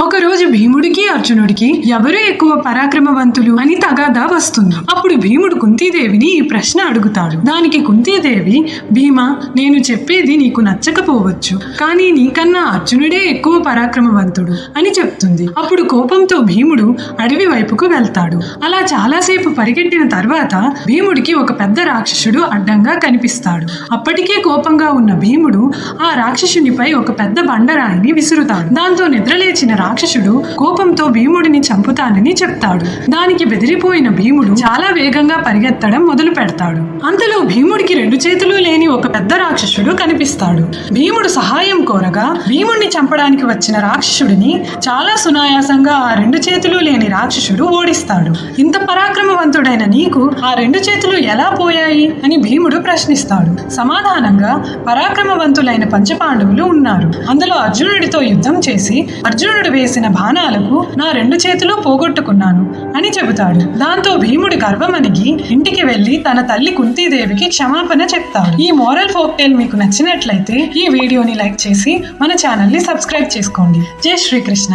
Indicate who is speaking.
Speaker 1: ఒకరోజు భీముడికి అర్జునుడికి ఎవరు ఎక్కువ పరాక్రమవంతులు అని తగాదా వస్తుంది. అప్పుడు భీముడు కుంతీదేవిని ఈ ప్రశ్న అడుగుతాడు. దానికి కుంతీదేవి భీమా నేను చెప్పేది నీకు నచ్చకపోవచ్చు కానీ నీకన్నా అర్జునుడే ఎక్కువ పరాక్రమవంతుడు అని చెప్తుంది. అప్పుడు కోపంతో భీముడు అడవి వైపుకు వెళ్తాడు. అలా చాలాసేపు పరిగెట్టిన తర్వాత భీముడికి ఒక పెద్ద రాక్షసుడు అడ్డంగా కనిపిస్తాడు. అప్పటికే కోపంగా ఉన్న భీముడు ఆ రాక్షసునిపై ఒక పెద్ద బండరాయిని విసురుతాడు. దాంతో నిద్రలేచిన రాక్షసుడు కోపంతో భీముడిని చంపుతానని చెప్తాడు. దానికి బెదిరిపోయిన భీముడు చాలా వేగంగా పరిగెత్తడం మొదలు పెడతాడు అంతలో భీముడికి రెండు చేతులు లేని ఒక పెద్ద రాక్షసుడు కనిపిస్తాడు. భీముడు సహాయం కోరగా భీముడిని చంపడానికి వచ్చిన రాక్షసుడిని చాలా సునాయాసంగా ఆ రెండు చేతులు లేని రాక్షసుడు ఓడిస్తాడు. ఇంత పరాక్రమవంతుడైన నీకు ఆ రెండు చేతులు ఎలా పోయాయి? అని భీముడు ప్రశ్నిస్తాడు. సమాధానంగా పరాక్రమవంతులైన పంచపాండవులు ఉన్నారు. అందులో అర్జునుడితో యుద్ధం చేసి అర్జునుడు వేసిన బాణాలకు నా రెండు చేతులు పోగొట్టుకున్నాను అని చెబుతాడు. దాంతో భీముడి గర్వమనిగి ఇంటికి వెళ్ళి తన తల్లి కుంతీదేవికి క్షమాపణ చెప్తాడు ఈ మోరల్ ఫోక్ టైల్ మీకు నచ్చినట్లయితే ఈ వీడియోని లైక్ చేసి మన ఛానల్ని సబ్స్క్రైబ్ చేసుకోండి. జై శ్రీకృష్ణ.